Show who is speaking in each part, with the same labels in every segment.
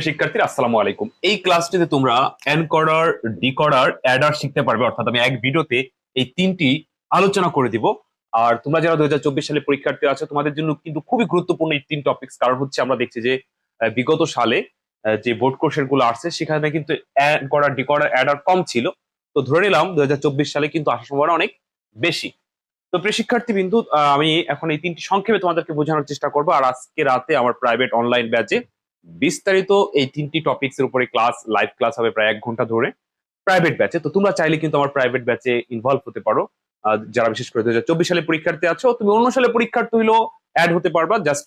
Speaker 1: শিক্ষার্থীরা, আসসালামু আলাইকুম। এই ক্লাসটিতে তোমরা এনকোডার ডিকোডার অ্যাডার শিখতে পারবে, অর্থাৎ আমি এক ভিডিওতে এই তিনটি আলোচনা করে দিব। আর তোমরা যারা দুই হাজার চব্বিশ সালে পরীক্ষার্থী আছো, তোমাদের জন্য কিন্তু খুবই গুরুত্বপূর্ণ এই তিন টপিকস কারণ হচ্ছে আমরা দেখছি যে বিগত সালে যে বোর্ড কোর্সেরগুলো আসছে, সেখানে কিন্তু এনকোডার ডিকোডার অ্যাডার কম ছিল। তো ধরে নিলাম দুই হাজার চব্বিশ সালে কিন্তু আসার সম্ভাবনা অনেক বেশি। তো প্রিয় শিক্ষার্থী বিন্দু আমি এখন এই তিনটি সংক্ষেপে তোমাদেরকে বোঝানোর চেষ্টা করব। আর আজকে রাতে আমার প্রাইভেট অনলাইন ব্যাচে বিস্তারিত এই তিনটি টপিকস এর উপরে ক্লাস লাইভ ক্লাস হবে প্রায় এক ঘণ্টা ধরে। প্রাইভেট ব্যাচে তো তোমরা চাইলে কিন্তু আমার প্রাইভেট ব্যাচে ইনভলভ হতে পারো। যারা বিশেষ করে চব্বিশ সালে পরীক্ষার্থী আছো, তুমি অন্য সালে পরীক্ষার্থী হলেও অ্যাড হতে পারবা। জাস্ট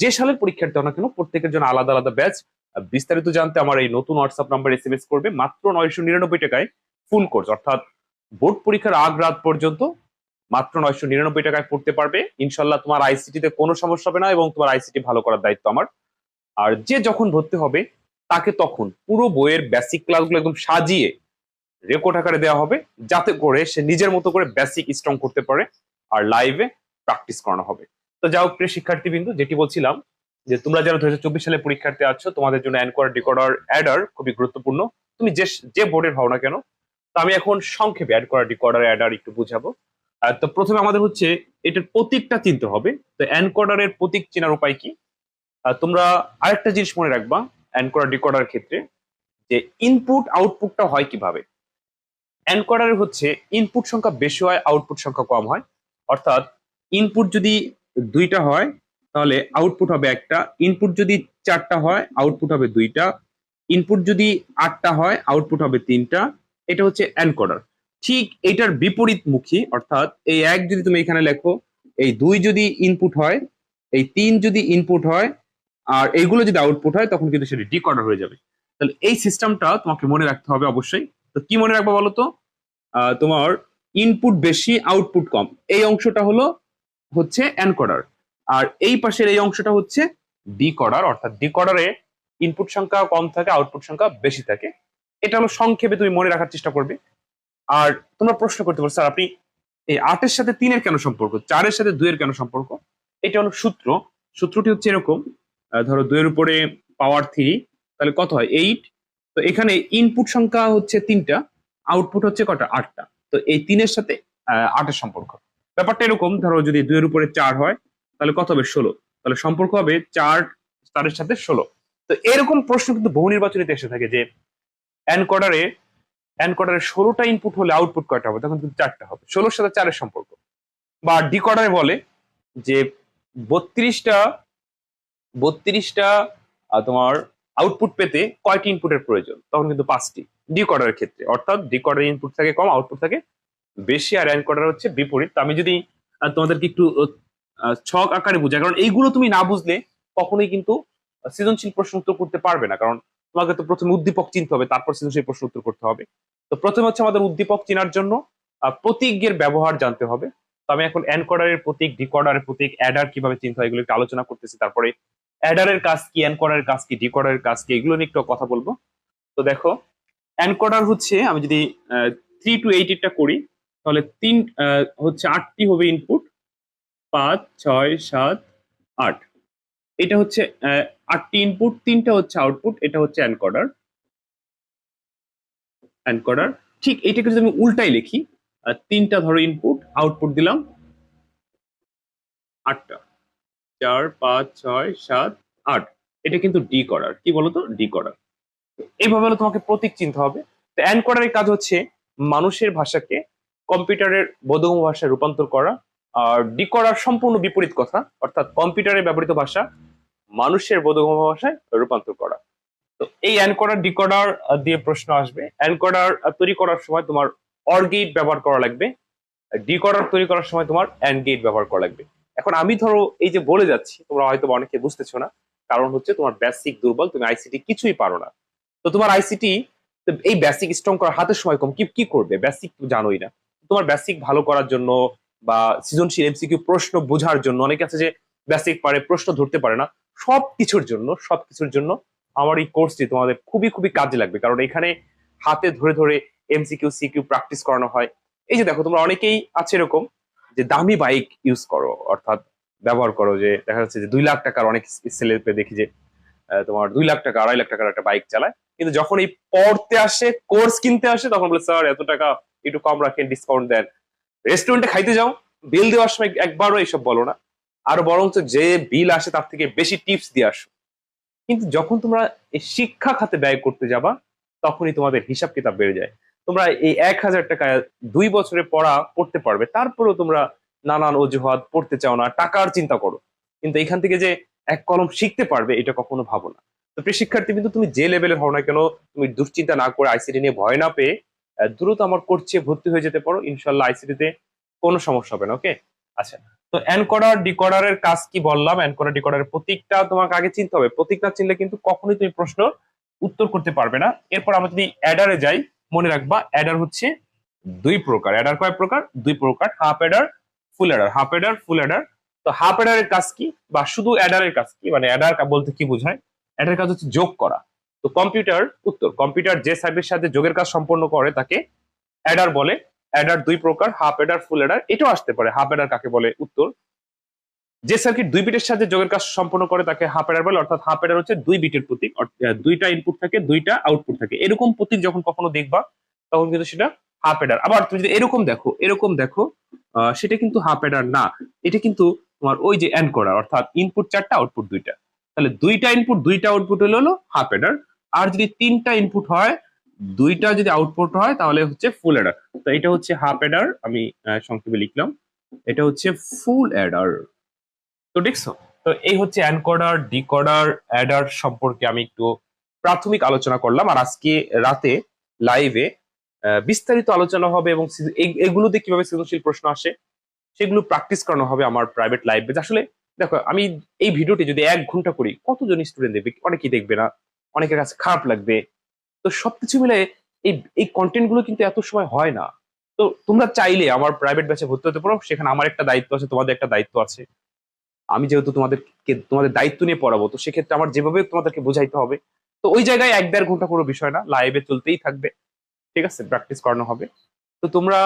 Speaker 1: যে সালের পরীক্ষার্থী না কেন, প্রত্যেকের জন্য আলাদা আলাদা ব্যাচ বিস্তারিত জানতে আমার এই নতুন WhatsApp number S M S করবে মাত্র নয়শো নিরানব্বই টাকায় ফুল কোর্স অর্থাৎ বোর্ড পরীক্ষার আগ রাত পর্যন্ত মাত্র নয়শো নিরানব্বই টাকায় পড়তে পারবে। ইনশাল্লাহ তোমার আইসিটিতে কোনো সমস্যা হবে না এবং তোমার আইসিটি ভালো করার দায়িত্ব আমার। আর যে যখন ভর্তি হবে, তাকে তখন পুরো বইয়ের বেসিক ক্লাসগুলো একদম সাজিয়ে রেকর্ড আকারে দেওয়া হবে, যাতে করে সে নিজের মতো করে বেসিক স্ট্রং করতে পারে আর লাইভে প্র্যাকটিস করানো হবে। তো যাও প্রিয় শিক্ষার্থী বিন্দু যেটি বলছিলাম যে তোমরা যারা দুই হাজার চব্বিশ সালে পরীক্ষার্থী আছো, তোমাদের জন্য অ্যানকোয়ার ডিকোডার অ্যাডার খুবই গুরুত্বপূর্ণ। তুমি যে যে বোর্ডের হও না কেন, তো আমি এখন সংক্ষেপে অ্যাড করা ডিকোডার অ্যাডার একটু বুঝাবো। তো প্রথমে আমাদের হচ্ছে এটার প্রতীকটা চিনতে হবে। তো অ্যানকোডারের প্রতীক চেনার উপায় কি? তোমরা আরেকটা জিনিস মনে রাখবা অ্যানকোডার ডিকোডার ক্ষেত্রে, যে ইনপুট আউটপুটটা হয় কীভাবে? অ্যানকোডারের হচ্ছে ইনপুট সংখ্যা বেশি হয় আউটপুট সংখ্যা কম হয়। অর্থাৎ ইনপুট যদি দুইটা হয়, তাহলে আউটপুট হবে একটা ইনপুট যদি চারটা হয় আউটপুট হবে দুইটা ইনপুট যদি আটটা হয় আউটপুট হবে তিনটা, এটা হচ্ছে অ্যানকোডার ঠিক এটার বিপরীতমুখী, অর্থাৎ এই এক যদি তুমি এখানে লেখো, এই দুই যদি ইনপুট হয়, এই তিন যদি ইনপুট হয় আর এইগুলো যদি আউটপুট হয়, তখন কিন্তু সেটা ডিকোডার হয়ে যাবে। তাহলে এই সিস্টেমটা তোমাকে মনে রাখতে হবে অবশ্যই। তো কি মনে রাখব বলো তো? তোমার ইনপুট বেশি আউটপুট কম। এই অংশটা হলো হচ্ছে এনকোডার আর এই পাশের এই অংশটা হচ্ছে ডিকোডার অর্থাৎ ডিকোডারে ইনপুট সংখ্যা কম থাকে আউটপুট সংখ্যা বেশি থাকে। এটা হলো সংক্ষেপে তুমি মনে রাখার চেষ্টা করবে। আর তোমরা প্রশ্ন করতে পারো, স্যার, আপনি এই আটের সাথে তিনের কেন সম্পর্ক? চারের সাথে দুইয়ের কেন সম্পর্ক? এটা হলো সূত্র। সূত্রটি হচ্ছে এরকম ধরো দুইয়ের উপরে পাওয়ার থ্রি তাহলে কত হয়? এইট তো এখানে ইনপুট সংখ্যা হচ্ছে তিনটা আউটপুট হচ্ছে কটা? আটটা। তো এই তিনের সাথে আটের সম্পর্ক। ব্যাপারটা এরকম, ধরো যদি দুইয়ের উপরে চার হয়, তাহলে কত হবে? ষোলো। তাহলে সম্পর্ক হবে চার চারের সাথে ষোলো। তো এরকম প্রশ্ন কিন্তু বহু নির্বাচনীতে এসে থাকে যে এনকোডারে এনকোডারে ষোলোটা ইনপুট হলে আউটপুট কয়টা হবে? তখন কিন্তু চারটা হবে। ষোলোর সাথে চারের সম্পর্ক। বা ডিকোডারে বলে যে, বত্রিশটা বত্রিশটা তোমার আউটপুট পেতে কয়টি ইনপুটের প্রয়োজন? তখন কিন্তু পাঁচটি। ডিকোডারের ক্ষেত্রে। অর্থাৎ ডিকোডার ইনপুট থাকে কম আউটপুট থাকে বেশি, আর এনকোডার হচ্ছে বিপরীত। আমি যদি তোমাদেরকে একটু ছক আকারে বুঝাই, কারণ এইগুলো তুমি না বুঝলে কখনোই কিন্তু সৃজনশীল প্রশ্ন উত্তর করতে পারবে না। কারণ তোমাকে তো প্রথমে উদ্দীপক চিনতে হবে, তারপর সৃজনশীল প্রশ্ন উত্তর করতে হবে। তো প্রথমে হচ্ছে আমাদের উদ্দীপক চেনার জন্য প্রতীকের ব্যবহার জানতে হবে। তো আমি এখন এনকোডারের প্রতীক ডিকোডারের প্রতীক অ্যাডার কীভাবে চিনতে হয় এগুলো একটু আলোচনা করতেছি, তারপরে অ্যাডারের কাজ কি, এনকোডারের কাজ কি, ডিকোডারের কাজ কি, এগুলো নিয়ে একটু কথা বলব। তো দেখো, এনকোডার হচ্ছে, আমি যদি থ্রি টু এইট করি, তাহলে তিন হচ্ছে আটটি হবে ইনপুট পাঁচ, ছয়, সাত, আট। এটা হচ্ছে আটটি ইনপুট তিনটা হচ্ছে আউটপুট এটা হচ্ছে এনকোডার। এনকোডার, ঠিক এটাকে যদি আমি উল্টাই লিখি তিনটা ধরো ইনপুট আউটপুট দিলাম, আটটা। চার, পাঁচ, ছয়, সাত, আট। এটা কিন্তু ডি করার কি বলতো? ডি করার এইভাবে হলে তোমাকে প্রতীক চিনতে হবে। তো এনকোডারের কাজ হচ্ছে মানুষের ভাষাকে কম্পিউটারের বোধগম্য ভাষায় রূপান্তর করা। আর ডি করার সম্পূর্ণ বিপরীত কথা, অর্থাৎ কম্পিউটারে ব্যবহৃত ভাষা মানুষের বোধগম্য ভাষায় রূপান্তর করা। তো এই এনকোডার, ডিকোডার দিয়ে প্রশ্ন আসবে। এনকোডার তৈরি করার সময় তোমার অর গেট ব্যবহার করা লাগবে। ডিকোডার তৈরি করার সময় তোমার অ্যান্ড গেট ব্যবহার করা লাগবে। এখন আমি ধরো এই যে বলে যাচ্ছি, তোমরা হয়তো অনেকে বুঝতেছো না, কারণ হচ্ছে তোমার বেসিক দুর্বল, তুমি আইসিটি কিছুই পারো না। তো তোমার আইসিটি এই বেসিক স্ট্রং করার হাতের সময় কম কি কি করবে? বেসিক তো জানোই না। তোমার বেসিক ভালো করার জন্য বা সৃজনশীল এমসিকিউ প্রশ্ন বোঝার জন্য, অনেকে আছে যে বেসিক পারে, প্রশ্ন ধরতে পারে না। সব কিছুর জন্য সব কিছুর জন্য আমার এই কোর্সটি তোমাদের খুবই খুবই কাজে লাগবে। কারণ এখানে হাতে ধরে ধরে এমসিকিউ সিকিউ প্র্যাকটিস করানো হয়। এই যে দেখো, তোমরা অনেকেই আছে এরকম যে দামি বাইক ইউজ করো, অর্থাৎ ব্যবহার করো যে দেখা যাচ্ছে যে দুই লাখ টাকার অনেক ছেলে দেখি যে তোমার দুই লাখ টাকা, আড়াই লাখ টাকার একটা বাইক চালায়। কিন্তু যখন এই পড়তে আসে কোর্স কিনতে আসে, তখন বলে স্যার এত টাকা একটু কম রাখেন ডিসকাউন্ট দেন। রেস্টুরেন্টে খাইতে যাও বিল দেওয়ার সময় একবারও এইসব বলো না। আরও বরঞ্চ যে বিল আসে তার থেকে বেশি টিপস দিয়ে আসো। কিন্তু যখন তোমরা এই শিক্ষা খাতে ব্যয় করতে যাবা, তখনই তোমাদের হিসাব কিতাব বেড়ে যায়। তোমরা এই এক হাজার টাকায় দুই বছরে পড়া পড়তে পারবে। তারপরেও তোমরা নানান অজুহাত পড়তে চাও না, টাকার চিন্তা করো। কিন্তু এখান থেকে যে এক কলম শিখতে পারবে, এটা কখনো ভাবো না। তো প্রিয় শিক্ষার্থী কিন্তু তুমি যে লেভেলের হও না কেন, তুমি দুশ্চিন্তা না করে আইসিটি নিয়ে ভয় না পেয়ে দ্রুত আমার কোর্সে ভর্তি হয়ে যেতে পারো। ইনশাল্লাহ আইসিটিতে কোনো সমস্যা হবে না ওকে আচ্ছা তো এনকোডার ডিকোডারের কাজ কি বললাম? এনকোডার ডিকোডারের প্রতীকটা তোমাকে আগে চিনতে হবে। প্রতীক না চিনলে কিন্তু কখনোই তুমি প্রশ্ন উত্তর করতে পারবে না। এরপর আমরা যদি অ্যাডারে যাই মনে রাখবা অ্যাডার হচ্ছে দুই প্রকার। অ্যাডার কয় প্রকার? দুই প্রকার। Half adder full adder half adder full adder তো হাফ অ্যাডারের কাজ কি? বা শুধু অ্যাডারের কাজ কি? মানে অ্যাডার বলতে কি বোঝায়? অ্যাডার কাজ হচ্ছে যোগ করা। তো কম্পিউটার উত্তর। কম্পিউটার যে সার্ভিসের সাথে যোগের কাজ সম্পন্ন করে, তাকে অ্যাডার বলে। অ্যাডার দুই প্রকার হাফ অ্যাডার ফুল অ্যাডার এটাও আসতে পারে। হাফ অ্যাডার কাকে বলে? উত্তর। যে সার্কিট দুই বিটের সাথে যোগের কাজ সম্পন্ন করে তাকে হাফ অ্যাডার বলে, অর্থাৎ হাফ অ্যাডার হচ্ছে দুই বিটের প্রতীক দুইটা ইনপুট থাকে, দুইটা আউটপুট থাকে। এরকম প্রতীক যখন কখনো দেখবা, তখন কিন্তু সেটা হাফ অ্যাডার আবার তুমি যদি এরকম দেখো এরকম দেখো সেটা কিন্তু হাফ অ্যাডার না। এটা কিন্তু তোমার ওই যে এন্ড করা, অর্থাৎ ইনপুট চারটা আউটপুট দুইটা। তাহলে দুইটা ইনপুট দুইটা আউটপুট হলো হলো হাফ অ্যাডার আর যদি তিনটা ইনপুট হয়, দুইটা যদি আউটপুট হয়, তাহলে হচ্ছে ফুল অ্যাডার তো এটা হচ্ছে হাফ অ্যাডার আমি সংক্ষেপে লিখলাম। এটা হচ্ছে ফুল অ্যাডার তো দেখছ তো এই হচ্ছে এনকোডার, ডিকোডার, অ্যাডার সম্পর্কে আমি একটু প্রাথমিক আলোচনা করলাম। আর আজকে রাতে লাইভে বিস্তারিত আলোচনা হবে এবং এগুলোতে কীভাবে সৃজনশীল প্রশ্ন আসে, সেগুলো প্র্যাকটিস করানো হবে আমার প্রাইভেট লাইভে। আসলে দেখো, আমি এই ভিডিওটি যদি এক ঘণ্টা করি কতজন স্টুডেন্ট দেখবে? অনেকেই দেখবে না, অনেকের কাছে খারাপ লাগবে। তো সবকিছু মিলে এই এই কন্টেন্টগুলো কিন্তু এত সময় হয় না। তো তোমরা চাইলে আমার প্রাইভেট ব্যাচে ভর্তি হতে পারো। সেখানে আমার একটা দায়িত্ব আছে, তোমাদের একটা দায়িত্ব আছে। আমি যেহেতু তোমাদেরকে, তোমাদের দায়িত্ব নিয়ে পড়াবো, তো সেক্ষেত্রে আমার যেভাবে তোমাদেরকে বোঝাইতে হবে, তো ওই জায়গায় এক দেড় ঘণ্টা কোনো বিষয় না লাইভে চলতেই থাকবে, ঠিক আছে? প্র্যাকটিস করানো হবে। তো তোমরা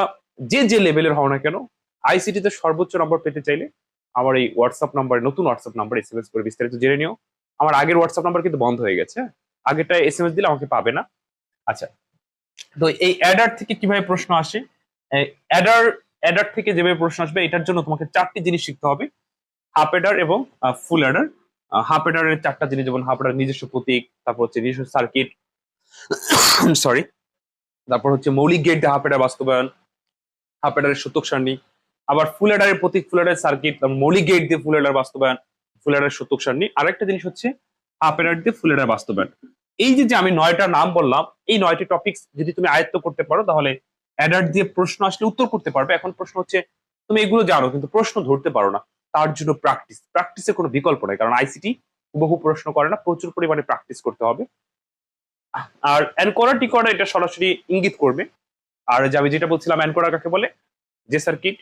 Speaker 1: যে যে লেভেলের হও না কেন আইসিটি তে সর্বোচ্চ নম্বর পেতে চাইলে আমার এই হোয়াটসঅ্যাপ নাম্বারে নতুন WhatsApp number S M S করে বিস্তারিত জেনে নিও। আমার আগের হোয়াটসঅ্যাপ নাম্বার কিন্তু বন্ধ হয়ে গেছে? আগেরটা এস এম এস দিলে আমাকে পাবে না। আচ্ছা তো এই অ্যাডার থেকে কীভাবে প্রশ্ন আসে? অ্যাডার অ্যাডার থেকে যেভাবে প্রশ্ন আসবে, এটার জন্য তোমাকে চারটি জিনিস শিখতে হবে। হাফ অ্যাডার এবং ফুল অ্যাডার হাফ অ্যাডারের চারটা জিনিস, যেমন হাফ অ্যাডার নিজস্ব প্রতীক, তারপর হচ্ছে নিজস্ব সার্কিট সরি তারপর হচ্ছে মৌলিক গেট হাফ অ্যাডার বাস্তবায়ন হাফ অ্যাডারের সূতক সারণী, আবার ফুল অ্যাডারের প্রতীক ফুল অ্যাডার সার্কিট মৌলিক গেট দিয়ে ফুল অ্যাডার বাস্তবায়ন ফুল অ্যাডারের সূতক সারণী। আরেকটা জিনিস হচ্ছে হাফ অ্যাডার দিয়ে ফুল অ্যাডার বাস্তবায়ন। এই যে যে আমি নয়টা নাম বললাম, এই নয়টি টপিকস যদি তুমি আয়ত্ত করতে পারো, তাহলে অ্যাডার দিয়ে প্রশ্ন আসলে উত্তর করতে পারবে। এখন প্রশ্ন হচ্ছে, তুমি এগুলো জানো, কিন্তু প্রশ্ন ধরতে পারো না। তার জন্য প্র্যাকটিস প্র্যাকটিসের কোনো বিকল্প নাই, কারণ আইসিটি বহু প্রশ্ন করে না, প্রচুর পরিমাণে প্র্যাকটিস করতে হবে। আর অ্যানকোরা টিকোরা এটা সরাসরি ইঙ্গিত করবে। আর যে আমি যেটা বলছিলাম অ্যানকোরা কাকে বলে? যে সার্কিট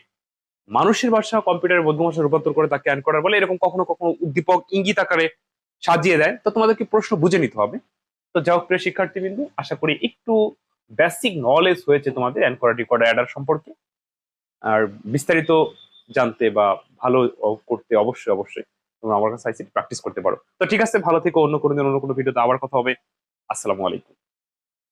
Speaker 1: মানুষের ভাষা কম্পিউটারের মধ্যম ভাষা রূপান্তর করে তাকে অ্যানকোডার বলে, এরকম কখনো কখনো উদ্দীপক ইঙ্গিত আকারে সাজিয়ে দেয়। তো তোমাদেরকে প্রশ্ন বুঝে নিতে হবে। তো যাই হোক, প্রিয় শিক্ষার্থী বিন্দু আশা করি একটু বেসিক নলেজ হয়েছে তোমাদের অ্যানকোরা টিকোরা অ্যাডার সম্পর্কে। আর বিস্তারিত জানতে বা ভালো করতে অবশ্যই অবশ্যই। তোমরা আমার কাছে প্র্যাকটিস করতে পারো। তো ঠিক আছে, ভালো থেকে, অন্য কোনো দিন অন্য কোনো ভিডিওতে আবার কথা হবে। আসসালামু আলাইকুম।